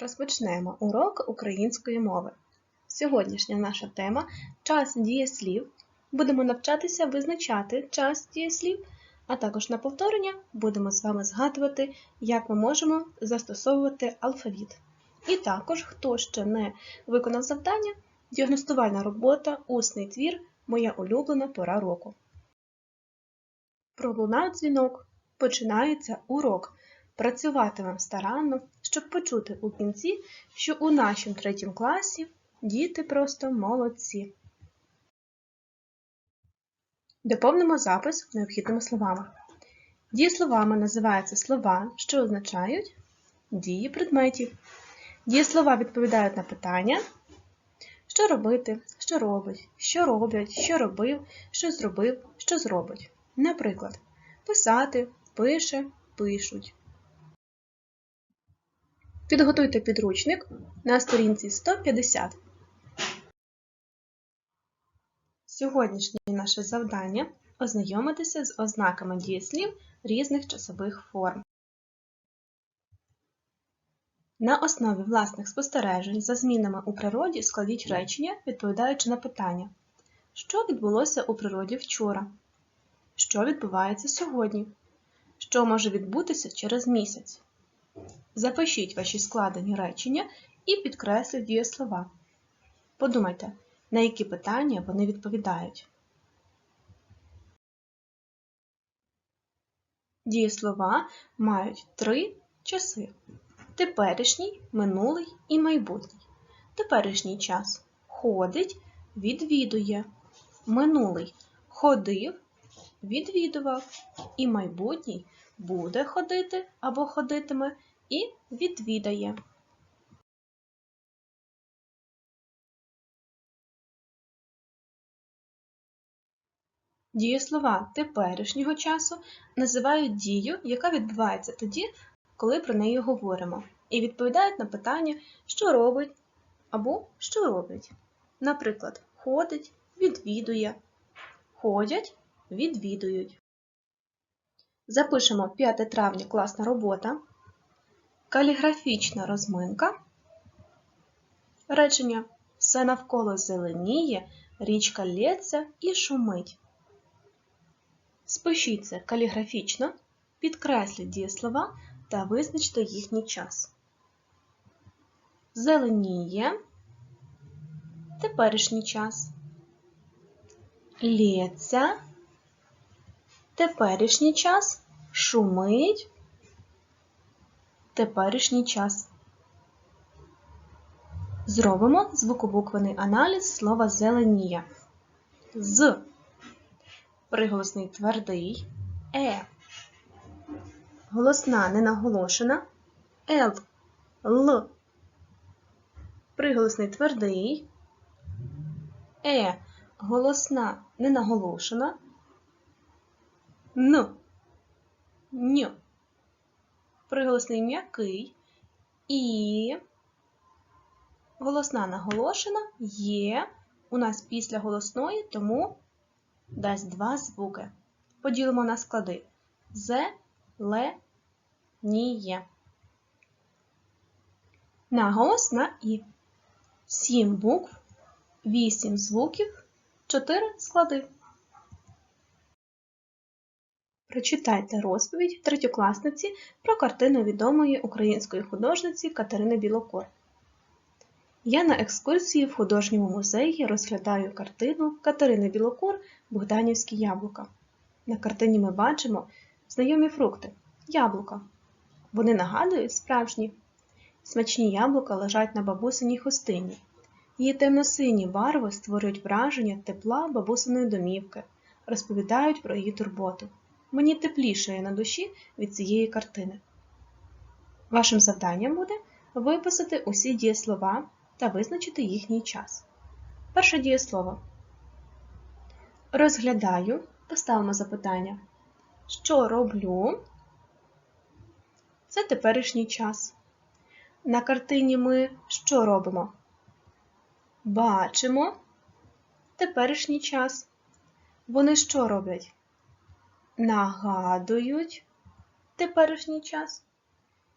Розпочнемо урок української мови. Сьогоднішня наша тема час дієслів. Будемо навчатися визначати час дієслів, а також на повторення будемо з вами згадувати, як ми можемо застосовувати алфавіт. І також, хто ще не виконав завдання, діагностувальна робота, усний твір Моя улюблена пора року. Пролунав дзвінок. Починається урок. Працюватимемо старанно, щоб почути у кінці, що у нашому третьому класі діти просто молодці. Доповнимо запис необхідними словами. Дієсловами називаються слова, що означають дії предметів. Дієслова відповідають на питання, що робити, що робить, що роблять, що робив, що зробив, що зробить. Наприклад, писати, пише, пишуть. Підготуйте підручник на сторінці 150. Сьогоднішнє наше завдання ознайомитися з ознаками дієслів різних часових форм. На основі власних спостережень за змінами у природі складіть речення, відповідаючи на питання, що відбулося у природі вчора, що відбувається сьогодні, що може відбутися через місяць. Запишіть ваші складені речення і підкресліть дієслова. Подумайте, на які питання вони відповідають. Дієслова мають три часи: теперішній, минулий і майбутній. Теперішній час ходить, відвідує, минулий ходив, відвідував, і майбутній буде ходити або ходитиме і відвідає. Дієслова теперішнього часу називають дію, яка відбувається тоді, коли про неї говоримо, і відповідають на питання, що робить або що робить. Наприклад, ходить, відвідує, ходять, відвідують. Запишемо 5 травня класна робота, каліграфічна розминка, речення все навколо зеленіє, річка лється і шумить. Спишіть це каліграфічно, підкресліть дієслова та визначте їхній час. Зеленіє теперішній час. Лється теперішній час. Шумить теперішній час. Зробимо звукобуквений аналіз слова зеленіє. З приголосний твердий е. Голосна ненаголошена Л. Л. Приголосний твердий Е. Голосна ненаголошена Н. Н. Приголосний м'який І. Голосна наголошена є у нас після голосної, тому дасть два звуки. Поділимо на склади З, Л, Ніє. Наголос на І. Сім букв, вісім звуків, чотири склади. Прочитайте розповідь третьокласниці про картину відомої української художниці Катерини Білокор. Я на екскурсії в художньому музеї розглядаю картину Катерини Білокор Богданівські яблука. На картині ми бачимо знайомі фрукти яблука. Вони нагадують справжні. Смачні яблука лежать на бабусиній хустині. Її темно-сині барви створюють враження тепла бабусиної домівки, розповідають про її турботу. Мені теплішає на душі від цієї картини. Вашим завданням буде виписати усі дієслова та визначити їхній час. Перше дієслово. Розглядаю, поставимо запитання. Що роблю? Це теперішній час. На картині ми що робимо? Бачимо теперішній час. Вони що роблять? Нагадують теперішній час.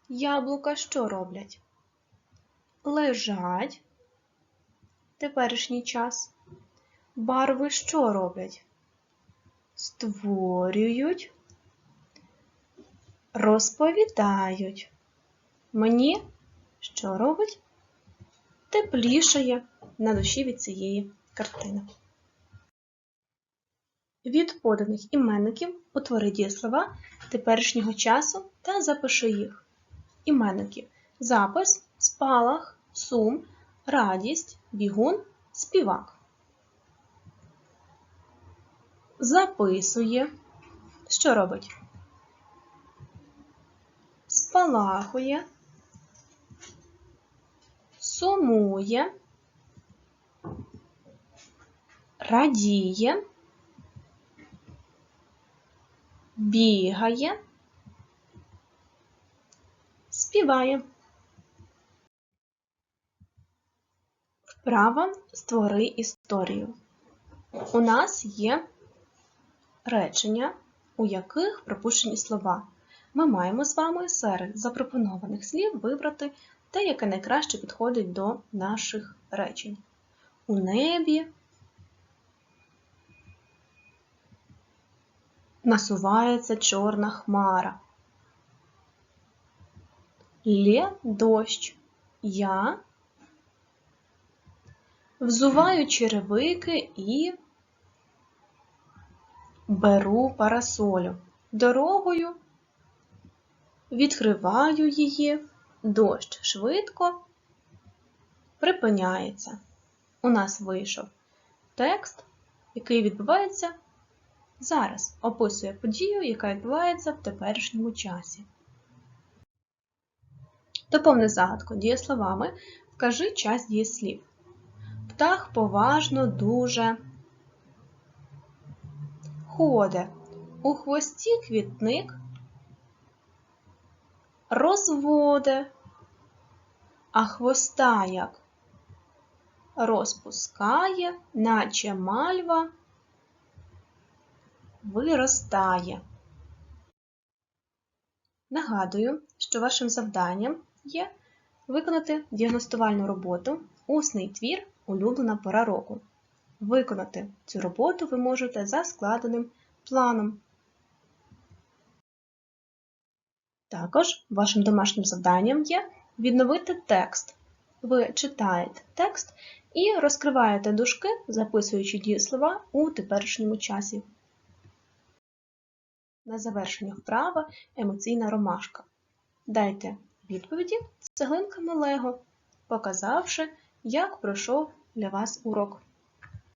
Яблука що роблять? лежать. Теперішній час. Барви що роблять? Створюють, розповідають. Мені що робить? Теплішає на душі від цієї картини. Від поданих іменників утвори дієслова теперішнього часу та запиши їх. Іменники запис, спалах, сум, радість, бігун, співак. Записує. Що робить? Спалахує, сумує, радіє, бігає, співає. Вправа створи історію. У нас є речення, у яких пропущені слова. Ми маємо з вами серед запропонованих слів вибрати те, яке найкраще підходить до наших речень. У небі насувається чорна хмара. Лє дощ. Я взуваю черевики і беру парасолю. Дорогою відкриваю її, дощ швидко припиняється. У нас вийшов текст, який відбувається зараз, описує подію, яка відбувається в теперішньому часі. Доповни загадку дієсловами, вкажи час дієслів. Птах поважно дуже ходе. У хвості квітник розводе, а хвоста як розпускає, наче мальва виростає. Нагадую, що вашим завданням є виконати діагностувальну роботу Усний твір Улюблена пора року. Виконати цю роботу ви можете за складеним планом. Також вашим домашнім завданням є відновити текст. Ви читаєте текст і розкриваєте дужки, записуючи дієслова у теперішньому часі. На завершення вправа емоційна ромашка. Дайте відповіді з цеглинками Лего, показавши, як пройшов для вас урок.